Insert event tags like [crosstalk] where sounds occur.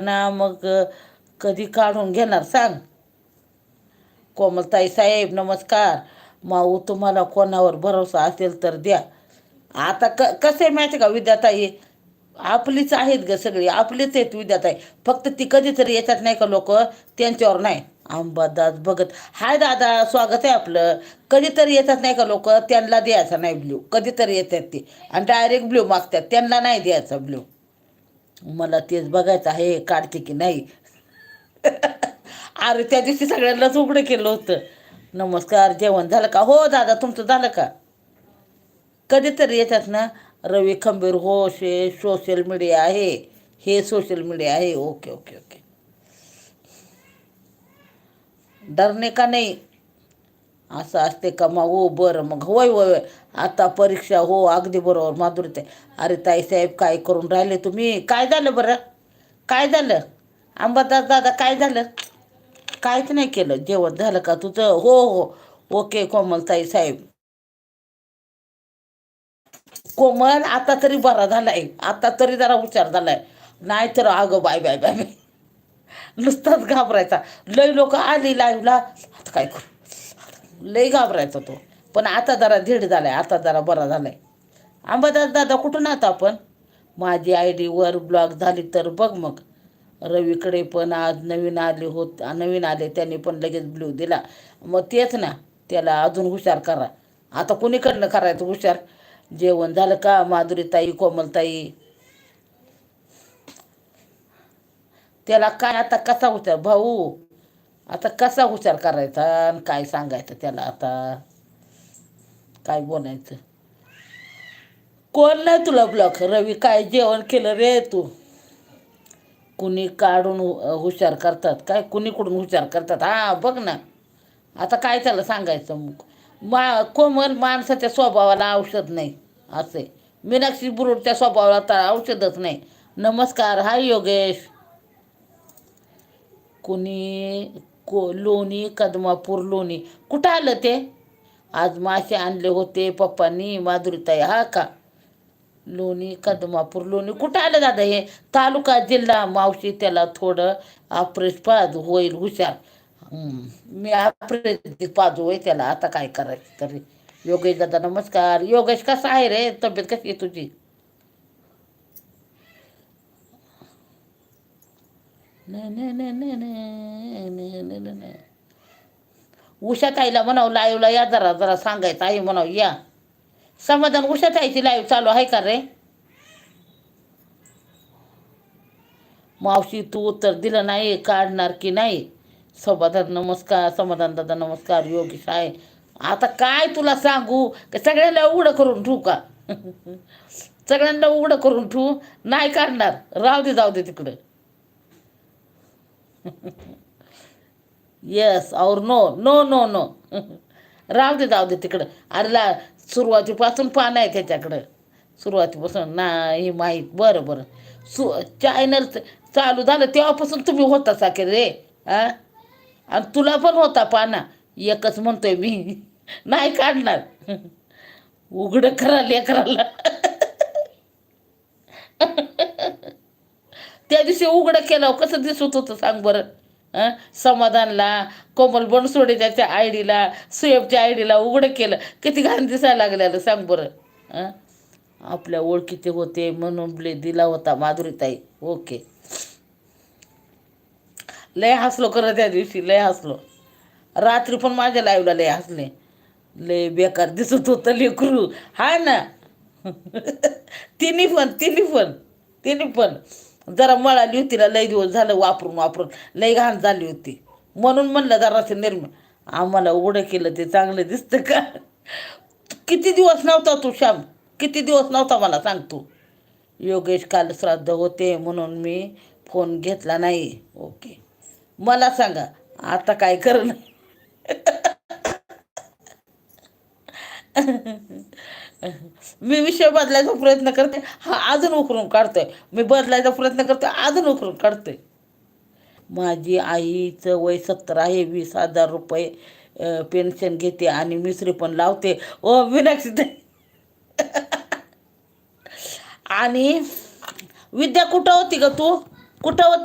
ना मग कधी काढून घेणार सांग. कोमलताई साहेब नमस्कार. माऊ तुम्हाला कोणावर भरोसा असेल तर द्या. आता क कसं आहे माहिती का विद्याताई? आपलीच आहेत ग सगळी आपलीच आहेत विद्याताई. फक्त ती कधीतरी येतात नाही का लोक? त्यांच्यावर नाही. अंबादास बघत. हाय दादा स्वागत आहे आपलं. कधीतरी येतात नाही का लोक? त्यांना द्यायचा नाही ब्ल्यू. कधीतरी येतात ते. आणि डायरेक्ट ब्ल्यू मागतात. त्यांना नाही द्यायचा ब्ल्यू. मला तेच बघायचं आहे काढते की नाही? [laughs] अरे त्या दिवशी सगळ्यांनाच उघडं केलं होतं. नमस्कार जेवण झालं का? हो दादा तुमचं झालं का? कधीतरी येतात ना रवी खंबीर हो शे सोशल मीडिया आहे. हे सोशल मीडिया आहे. Okay okay okay. डरणे का नाही? असं असते का मग? हो बरं मग होय होय आता परीक्षा हो अगदी बरोबर माधुरी ताई अरे ताईसाहेब काय करून राहिले तुम्ही? काय झालं बरं? काय झालं? अंबादास दादा काय झालं? कायच नाही केलं. जेवण झालं का तुझं? हो हो. ओके कोमलताई साहेब. कोमल आता तरी बरा झालाय. आता तरी जरा हुशार झालाय. नाही तर अगं बाय बाय बाय बाय नुसताच घाबरायचा. लय लोक आली लाईव्हला आता काय करू? लय घाबरायचा तो. पण आता जरा धीड झालाय आता जरा बरा झालाय. अंबादास दादा कुठून आता आपण? माझी आय डी वर ब्लॉक झाली तर बघ मग. रवीकडे पण आज नवीन आले होत नवीन आले त्यांनी पण लगेच ब्ल्यू दिला. मग तेच ना त्याला अजून हुशार करा. आता कुणीकडनं करायचं हुशार? जेवण झालं का माधुरीताई कोमलताई? त्याला काय आता कसा हुशार? भाऊ आता कसा हुशार करायचा आणि काय सांगायचं त्याला आता? काय बोलायचं? कोण नाही तुला ब्लॉक रवी काय जेवण केलं रे तू? कुणी काढून हुशार करतात? काय कुणी कुठून हुशार करतात? हा बघ ना. आता काय त्याला सांगायचं मग? मा कोमल माणसाच्या स्वभावाला औषध नाही असे. मीनाक्षी बुरुडच्या स्वभावाला तर औषधच नाही. नमस्कार हाय योगेश. कुणी को लोणी कदमापूर लोणी. कुठं आलं ते? आज मासे आणले होते पप्पांनी माधुरीताई हा का? लोणी कदमापूर लोणी. कुठं आलं दादा हे? तालुका जिल्हा मावशी त्याला थोडं आपरेश पाज होईल हुशार. मी अप्रेस पाजू होय त्याला. आता काय करायचं तरी? योगेश दादा नमस्कार. योगेश कसा आहे रे? तब्येत कशी आहे तुझी? उषा ताईला म्हणावं लाईव्हला या जरा जरा सांगायचं आहे म्हणावं या. समाधान उषा ताईची लाईव्ह चालू आहे का रे? मावशी तू उत्तर दिलं नाही काढणार की नाही? समाधान नमस्कार समाधान दादा नमस्कार योगेश आहे आता काय तुला सांगू? का सगळ्यांना उघडं करून ठेवू का? [laughs] सगळ्यांना उघडं करून ठेवू? नाही काढणार. राहू दे जाऊ दे तिकडं. येस और नो नो नो नो राहू दे जाऊ दे तिकडं. अरे ला सुरुवातीपासून पान आहे त्याच्याकडं सुरुवातीपासून नाही माहीत. बरं बरं. सु चॅनल चालू झालं तेव्हापासून तुम्ही होता साखे रे हा आणि तुला पण होता पाना. एकच म्हणतोय मी. [laughs] नाही काढणार. [laughs] उघडं करा लेकराला. त्या दिवशी उघडं केलं कसं दिसत होतं सांग बरं? समाधानला कोमल बनसोडे त्याच्या आयडीला सुयबच्या आयडीला उघडं केलं. किती घाण दिसायला लागलेलं सांग बरं. आपल्या ओळखीचे होते म्हणून ब्ले दिला होता माधुरीताई. ओके. लय हसलो खरं त्या दिवशी लय हसलो. रात्री पण माझ्या लाईव्हला लय हसले. लय बेकार दिसत होतं लेकरू. हा ना. [laughs] तिन्ही पण तिन्ही पण तिन्ही पण. जरा मळाली होती ना लय दिवस झालं वापरून वापरून. लय घाण झाली होती. म्हणून म्हणलं जरासं निर्म आम्हाला उघडं केलं ते चांगलं दिसतं का? किती दिवस नव्हता तू श्याम? किती दिवस नव्हता मला सांग तू? योगेश काल श्राद्ध होते म्हणून मी फोन घेतला नाही. ओके. मला सांगा आता काय करणं? [laughs] मी विषय बदलायचा प्रयत्न करते. हा अजून उकरून काढतोय. मी बदलायचा प्रयत्न करते अजून उकरून काढतोय. माझी आईचं वय सत्तर आहे वीस हजार रुपये पेन्शन घेते आणि मिसरी पण लावते. ओ मीनाक्षी ताई. आणि विद्या कुठं होती ग तू? कुठं होती?